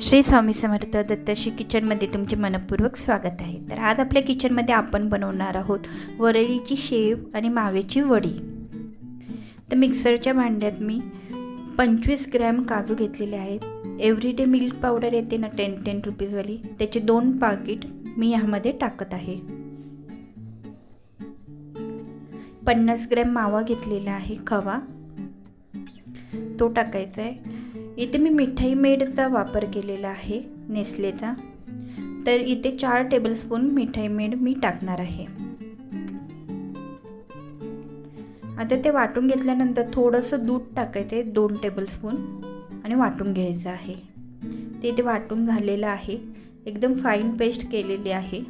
श्री स्वामी समर्थ दत्तश्री किचनमध्ये तुमचे मनपूर्वक स्वागत आहे. तर आज आपल्या किचनमध्ये आपण बनवणार आहोत वरळीची शेव आणि मावेची वडी. तर मिक्सरच्या भांड्यात मी पंचवीस ग्रॅम काजू घेतलेले आहेत. एव्हरीडे मिल्क पावडर येते ना टेन टेन रुपीजवाली त्याचे दोन पाकिट मी ह्यामध्ये टाकत आहे. पन्नास ग्रॅम मावा घेतलेला आहे खवा. तो टाकायचा आहे. इथे मी मिठाई मेडचा वापर केलेला आहे नेस्लेचा. तर इथे चार टेबलस्पून मिठाई मेड मी टाकणार आहे. आता ते वाटून घेतल्यानंतर थोडंसं दूध टाकायचं आहे दोन टेबलस्पून आणि वाटून घ्यायचं आहे. ते इथे वाटून झालेलं आहे. एकदम फाईन पेस्ट केलेली आहे.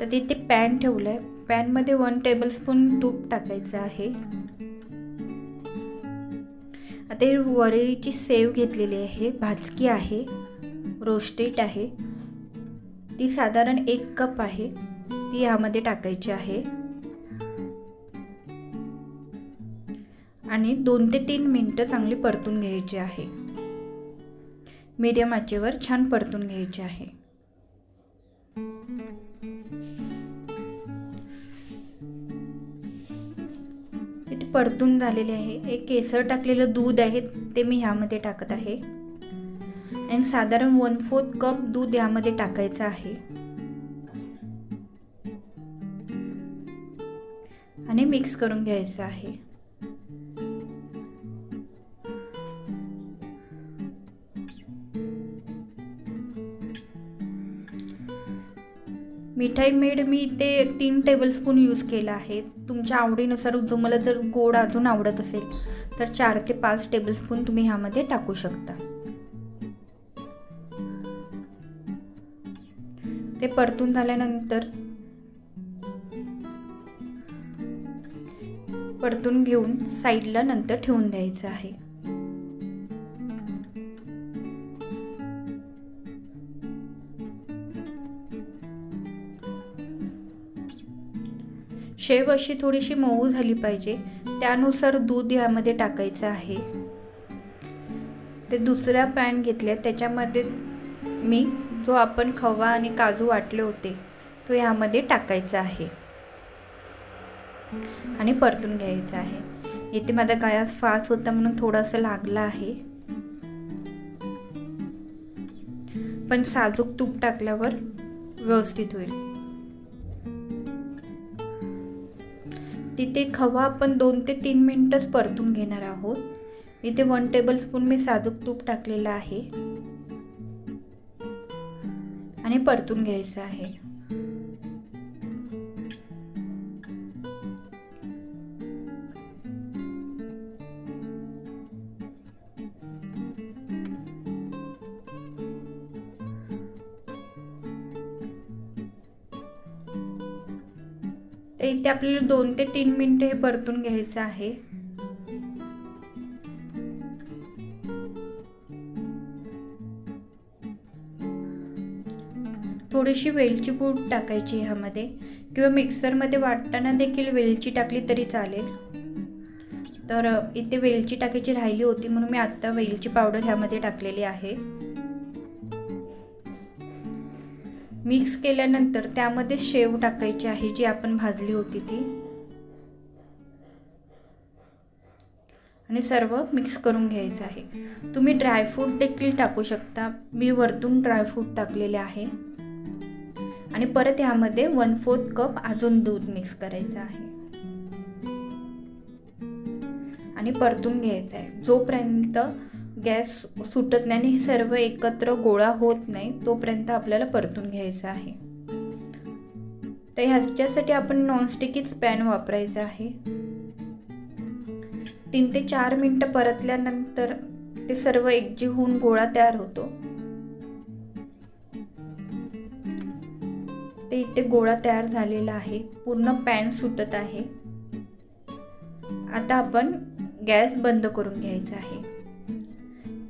तर तिथे पॅन ठेवलं आहे पॅनमध्ये वन टेबलस्पून तूप टाकायचं आहे. ते ही वरळीची सेव घेतलेली आहे भाजकी आहे रोस्टेड आहे. ती साधारण एक कप आहे. ती यामध्ये टाकायची आहे. आणि दोन ते तीन मिनटं चांगली परतून घ्यायची आहे. मीडियम आचेवर छान परतून घ्यायची आहे. परतून झालेले आहे. एक केसर टाकलेलं दूध आहे ते मी ह्यामध्ये टाकत आहे. आणि साधारण वन फोर्थ कप दूध यामध्ये टाकायचं आहे. आणि मिक्स करून घ्यायचं आहे. मिठाई मेड मी ते तीन टेबलस्पून यूज केलं आहे. तुमच्या आवडीनुसार तुम्हाला जर गोड अजून आवडत असेल तर चार ते पाच टेबलस्पून तुम्ही ह्यामध्ये टाकू शकता. ते परतून झाल्यानंतर परतून घेऊन साईडला नंतर ठेवून द्यायचं आहे. शेव अशी थोडीशी मऊ झाली पाहिजे. त्यानुसार दूध यामध्ये टाकायचं आहे. ते दुसऱ्या पॅन घेतल्या. त्याच्यामध्ये मी जो आपण खवा आणि काजू वाटले होते तो यामध्ये टाकायचा आहे. आणि परतून घ्यायचा आहे. इथे माझा गॅस फास्ट होता म्हणून थोडंसं लागलं आहे. पण साजूक तूप टाकल्यावर व्यवस्थित होईल. तिथे खवा आपण दोन ते तीन मिनटंच परतून घेणार आहोत. इथे वन टेबल स्पून मी साजूक तूप टाकलेलं आहे. आणि परतून घ्यायचं आहे. तर इथे आपल्याला दोन ते तीन मिनटं हे परतून घ्यायचं आहे. थोडीशी वेलची पूड टाकायची ह्यामध्ये किंवा मिक्सरमध्ये वाटताना देखील वेलची टाकली तरी चालेल. तर इथे वेलची टाकायची राहिली होती म्हणून मी आत्ता वेलची पावडर ह्यामध्ये टाकलेली आहे. मिक्स केल्यानंतर त्यामध्ये शेव टाकायची आहे जी आपण भाजली होती ती. आणि सर्व मिक्स करून घ्यायचं आहे. तुम्ही ड्रायफ्रूट देखील टाकू शकता. मी वरतून ड्रायफ्रूट टाकलेले आहे. आणि परत ह्यामध्ये वन फोर्थ कप अजून दूध मिक्स करायचं आहे. आणि परतून घ्यायचं आहे. जोपर्यंत गॅस सुटत नाही आणि हे सर्व एकत्र गोळा होत नाही तोपर्यंत आपल्याला परतून घ्यायचं आहे. तर ह्याच्यासाठी आपण नॉनस्टिकीच पॅन वापरायचं आहे. तीन ते चार मिनटं परतल्यानंतर ते सर्व एकजीव होऊन गोळा तयार होतो. ते इथे गोळा तयार झालेला आहे. पूर्ण पॅन सुटत आहे. आता आपण गॅस बंद करून घ्यायचा आहे.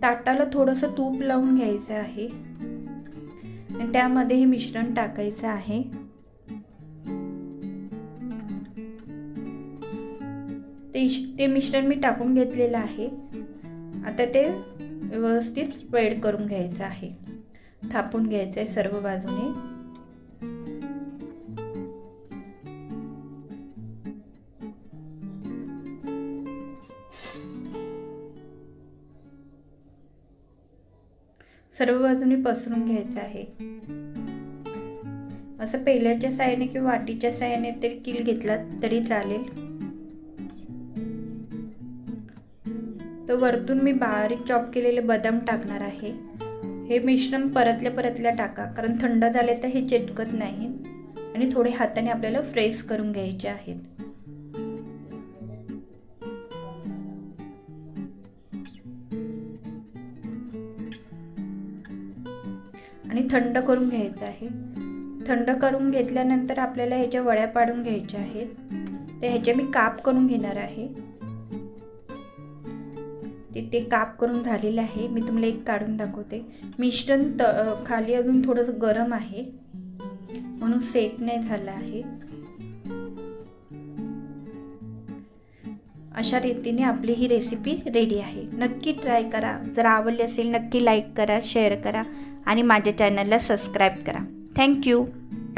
ताटाला थोडंसं तूप लावून घ्यायचं आहे. आणि त्यामध्ये हे मिश्रण टाकायचं आहे. ते ते मिश्रण मी टाकून घेतलेलं आहे. आता ते व्यवस्थित स्प्रेड करून घ्यायचं आहे. थापून घ्यायचं आहे सर्व बाजूने. सर्व बाजूने पसरून घ्यायचं आहे. असं पेल्याच्या साह्याने किंवा वाटीच्या साह्याने तरी किल घेतला तरी चालेल. तर वरतून मी बारीक चॉप केलेले बदाम टाकणार आहे. हे मिश्रण परतल्या परतल्या टाका कारण थंड झाले तर हे चिटकत नाही आणि थोडे हाताने आपल्याला फ्रेश करून घ्यायचे आहेत. आणि थंड करून घ्यायचं आहे. थंड करून घेतल्यानंतर आपल्याला ह्याच्या वड्या पाडून घ्यायच्या आहेत. तर ह्याचे मी काप करून घेणार आहे. तिथे काप करून झालेलं आहे. मी तुम्हाला एक काढून दाखवते. मिश्रण त खाली अजून थोडंसं गरम आहे. म्हणून सेट नाही झालं आहे. अशा रीतीने आपली ही रेसिपी रेडी आहे. नक्की ट्राय करा. जर आवडली असेल नक्की लाईक करा शेअर करा आणि माझ्या चॅनलला सबस्क्राईब करा. थँक्यू